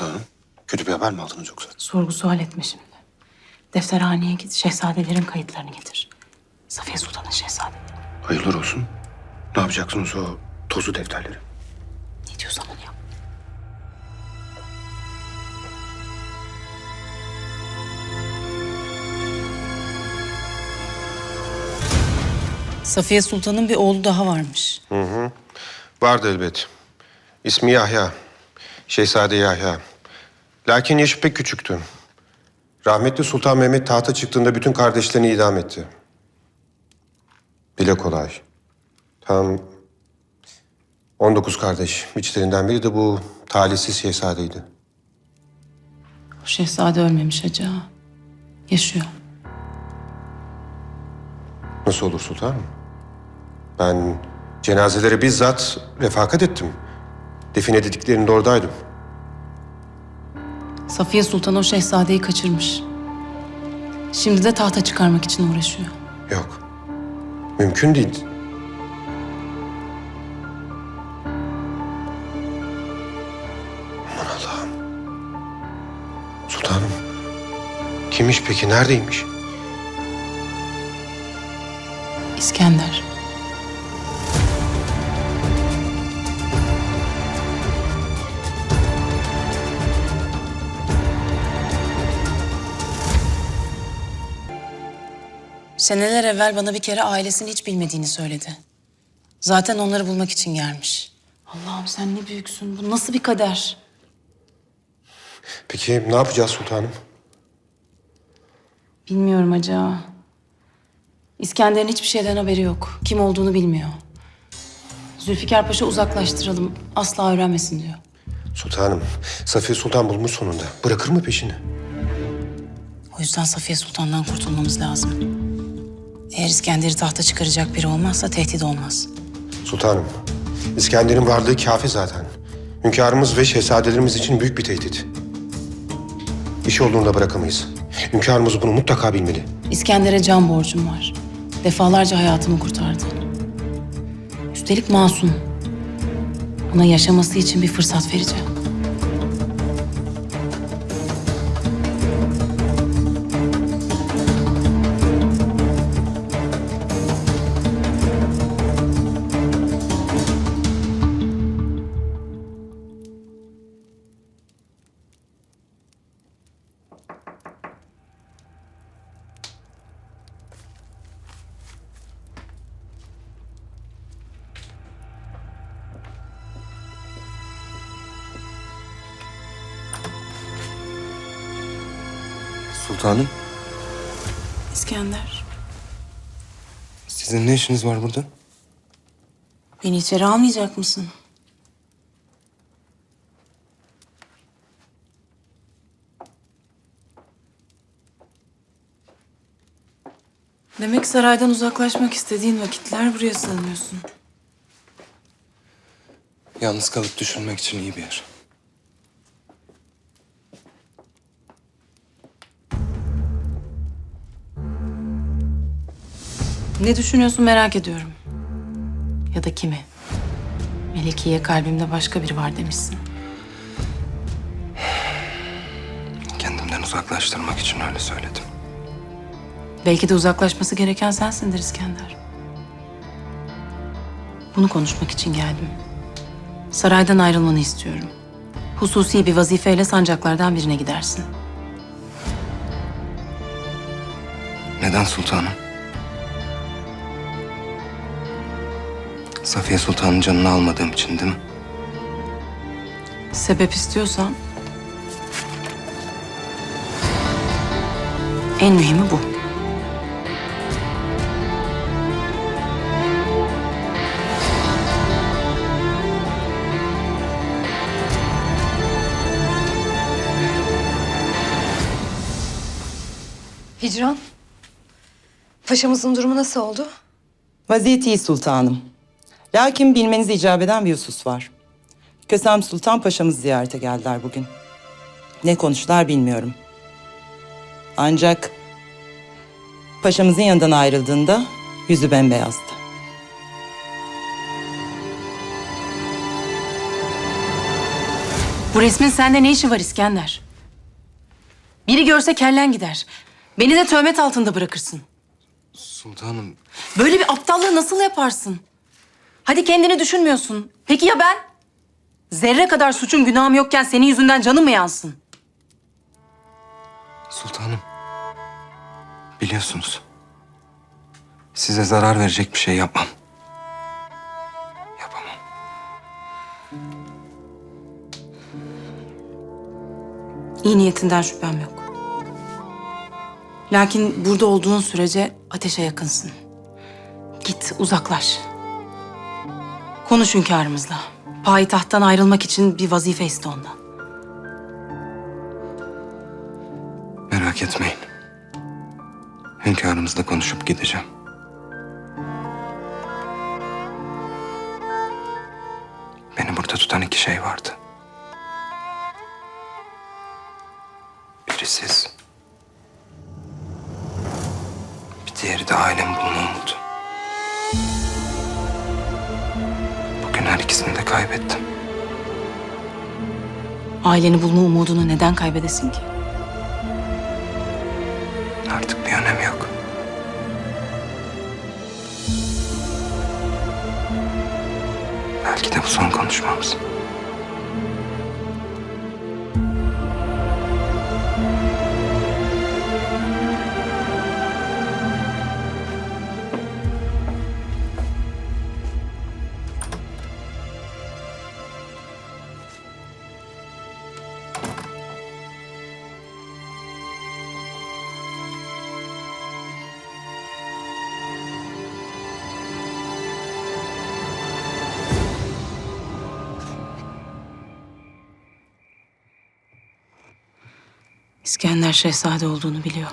Sultanım, kötü bir haber mi aldınız yoksa? Sorgu sual etme şimdi. Defterhaneye git, şehzadelerin kayıtlarını getir. Safiye Sultan'ın şehzadeleri. Hayırlar olsun. Ne yapacaksınız o tozlu defterleri? Ne diyorsan onu yap. Safiye Sultan'ın bir oğlu daha varmış. Vardı elbet. İsmi Yahya. Şehzade Yahya. Lakin yaşı pek küçüktü. Rahmetli Sultan Mehmet tahta çıktığında bütün kardeşlerini idam etti. Dile kolay. Tam 19 kardeş. İçlerinden biri de bu talihsiz şehzadeydi. O şehzade ölmemiş hacı ağa. Yaşıyor. Nasıl olur sultanım? Ben cenazelere bizzat refakat ettim. Defin edildiklerinde oradaydım. Safiye Sultan o şehzadeyi kaçırmış. Şimdi de tahta çıkarmak için uğraşıyor. Yok. Mümkün değil. Aman Allah'ım. Sultanım. Kimmiş peki? Neredeymiş? İskender. Seneler evvel bana bir kere ailesini hiç bilmediğini söyledi. Zaten onları bulmak için gelmiş. Allah'ım sen ne büyüksün. Bu nasıl bir kader? Peki ne yapacağız sultanım? Bilmiyorum hacı ağa. İskender'in hiçbir şeyden haberi yok. Kim olduğunu bilmiyor. Zülfikar Paşa uzaklaştıralım. Asla öğrenmesin diyor. Sultanım, Safiye Sultan bulmuş sonunda. Bırakır mı peşini? O yüzden Safiye Sultan'dan kurtulmamız lazım. Eğer İskender'i tahta çıkaracak biri olmazsa tehdit olmaz. Sultanım, İskender'in varlığı kafi zaten. Hünkârımız ve şehzadelerimiz için büyük bir tehdit. İş olduğunda bırakamayız. Hünkârımız bunu mutlaka bilmeli. İskender'e can borcum var. Defalarca hayatımı kurtardı. Üstelik masum. Ona yaşaması için bir fırsat vereceğim. Sultanım, İskender, sizin ne işiniz var burada? beni içeri almayacak mısın? Demek saraydan uzaklaşmak istediğin vakitler buraya sığınıyorsun. Yalnız kalıp düşünmek için iyi bir yer. Ne düşünüyorsun merak ediyorum. Ya da kimi? Melikiye kalbimde başka biri var demişsin. Kendimden uzaklaştırmak için öyle söyledim. Belki de uzaklaşması gereken sensindir İskender. Bunu konuşmak için geldim. Saraydan ayrılmanı istiyorum. Hususi bir vazifeyle sancaklardan birine gidersin. Neden sultanım? Safiye Sultan'ın canını almadığım için değil mi? Sebep istiyorsan... En mühimi bu. Hicran, paşamızın durumu nasıl oldu? Vaziyeti iyi sultanım. Lakin bilmeniz icap eden bir husus var. Kösem Sultan Paşa'mız ziyarete geldiler bugün. Ne konuştular bilmiyorum. Ancak paşamızın yanından ayrıldığında yüzü bembeyazdı. Bu resmin sende ne işi var İskender? Biri görse kellen gider. Beni de töhmet altında bırakırsın. Sultanım, Böyle bir aptallığı nasıl yaparsın? Hadi kendini düşünmüyorsun. Peki ya ben? Zerre kadar suçum günahım yokken senin yüzünden canım mı yansın? sultanım. Biliyorsunuz. Size zarar verecek bir şey yapmam. Yapamam. İyi niyetinden şüphem yok. Lakin burada olduğun sürece ateşe yakınsın. Git uzaklaş. Konuş hünkârımızla. Payitahttan ayrılmak için bir vazife iste ondan. Merak etmeyin. Hünkârımızla konuşup gideceğim. Beni burada tutan iki şey vardı. Biri siz. Bir diğeri de ailemi bulma umudu. İkisini de kaybettim. Aileni bulma umudunu neden kaybedesin ki? Artık bir önemi yok. Belki de bu son konuşmamız. İskender Şehzade olduğunu biliyor.